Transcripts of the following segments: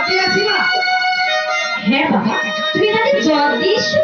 ভাবতে আছি না হ্যাঁ বাবা তুমি আমাদের জল দিয়েছো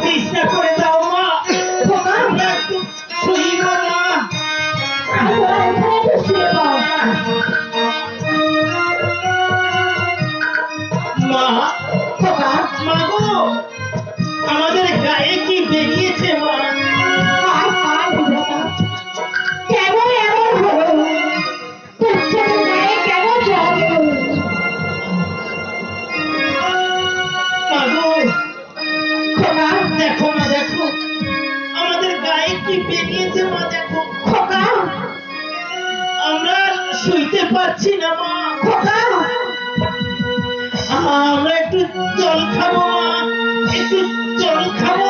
কৃষ্ণ করে দাও মা তোমার শুনিব না আমরা শুইতে পারছি না আমরা একটু জল খাব একটু জল খাব।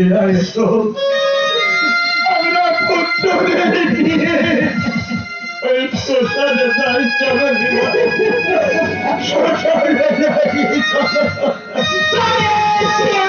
I sold. I'm not put to I'm so sad that I don't. Sorry, sorry, sorry.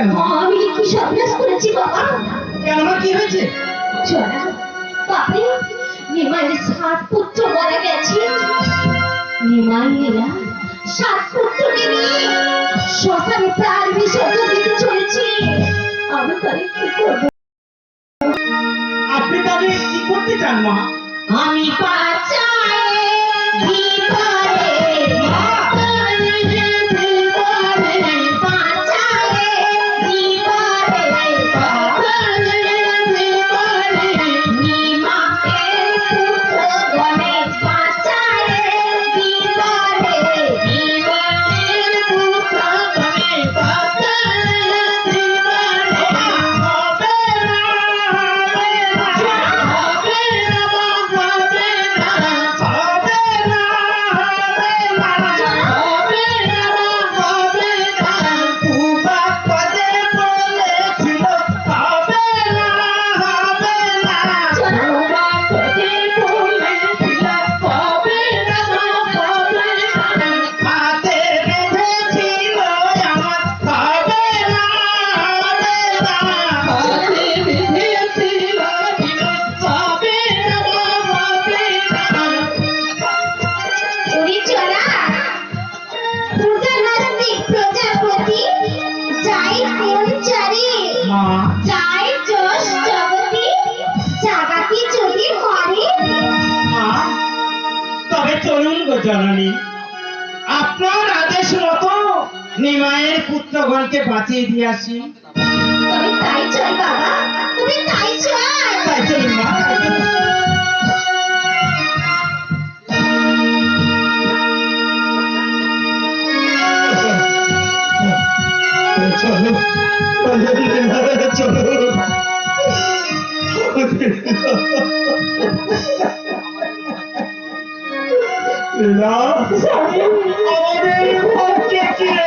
কেন? আমি কি সন্ন্যাস করেছি বাবা? কেন মা কি হয়েছে? চলা বাপরে নিমাইয়ের সাত পুত্র মারা গেছে। নিমাইয়েরা সাত পুত্রকে নিয়ে শ্মশানে প্রাণ বিসর্জন দিতে চলেছি। আমি তাহলে কি করব? আপনি তাহলে কি করতে চান মা? আমি পুত্রগণকে বাঁচিয়ে দিয়ে আসি। তুমি তাই চাই বাবা তুমি তাই চাই। তাই চলুন মা তাই চলুন। চলো চলো আমাদের পক্ষে